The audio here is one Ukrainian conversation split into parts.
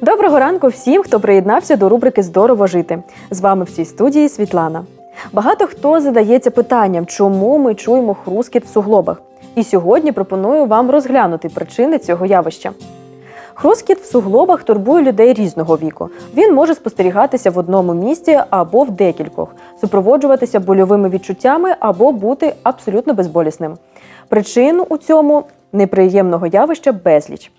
Доброго ранку всім, хто приєднався до рубрики Здорово жити. З вами в цій студії Світлана. Багато хто задається питанням, чому ми чуємо хрускіт в суглобах. І сьогодні пропоную вам розглянути причини цього явища. Хрускіт в суглобах турбує людей різного віку. Він може спостерігатися в одному місці або в декількох, супроводжуватися больовими відчуттями або бути абсолютно безболісним. Причин у цьому неприємного явища безліч.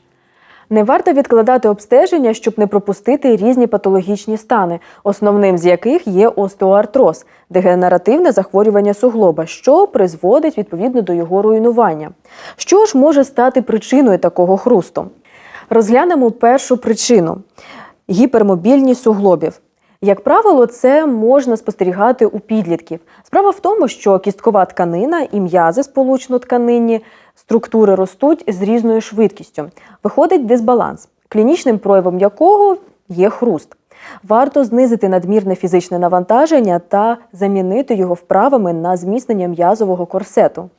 Не варто відкладати обстеження, щоб не пропустити різні патологічні стани, основним з яких є остеоартроз – дегенеративне захворювання суглоба, що призводить відповідно до його руйнування. Що ж може стати причиною такого хрусту? Розглянемо першу причину гіпермобільність суглобів. Як правило, це можна спостерігати у підлітків. Справа в тому, що кісткова тканина і м'язи сполучно-тканинні структури ростуть з різною швидкістю. Виходить дисбаланс, клінічним проявом якого є хруст. Варто знизити надмірне фізичне навантаження та замінити його вправами на зміцнення м'язового корсету.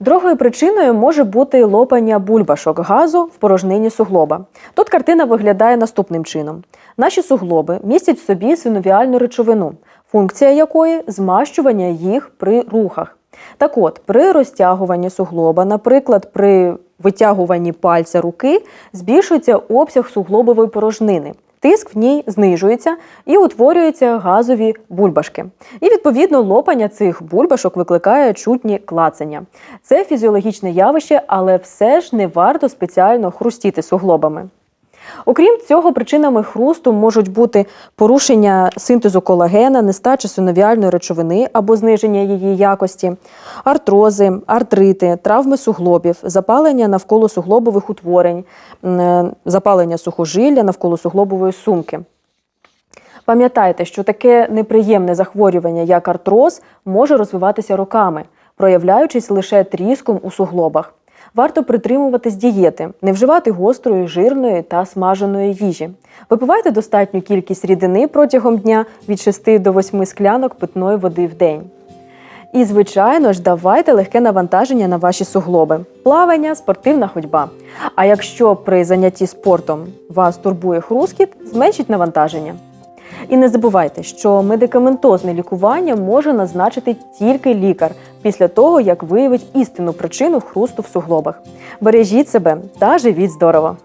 Другою причиною може бути лопання бульбашок газу в порожнині суглоба. Тут картина виглядає наступним чином: наші суглоби містять в собі синовіальну речовину, функція якої змащування їх при рухах. Так от, при розтягуванні суглоба, наприклад, при витягуванні пальця руки, збільшується обсяг суглобової порожнини. Тиск в ній знижується і утворюються газові бульбашки. І відповідно лопання цих бульбашок викликає чутні клацання. Це фізіологічне явище, але все ж не варто спеціально хрустіти суглобами. Окрім цього, причинами хрусту можуть бути порушення синтезу колагена, нестача синовіальної речовини або зниження її якості, артрози, артрити, травми суглобів, запалення навколо суглобових утворень, е, запалення сухожилля навколо суглобової сумки. Пам'ятайте, що таке неприємне захворювання, як артроз, може розвиватися роками, проявляючись лише тріском у суглобах. Варто притримуватись дієти, не вживати гострої, жирної та смаженої їжі. Випивайте достатню кількість рідини протягом дня від 6 до 8 склянок питної води в день. І, звичайно ж, давайте легке навантаження на ваші суглоби. Плавання, спортивна ходьба. А якщо при занятті спортом вас турбує хрускіт, зменшіть навантаження. І не забувайте, що медикаментозне лікування може назначити тільки лікар після того, як виявить істинну причину хрусту в суглобах. Бережіть себе та живіть здорово!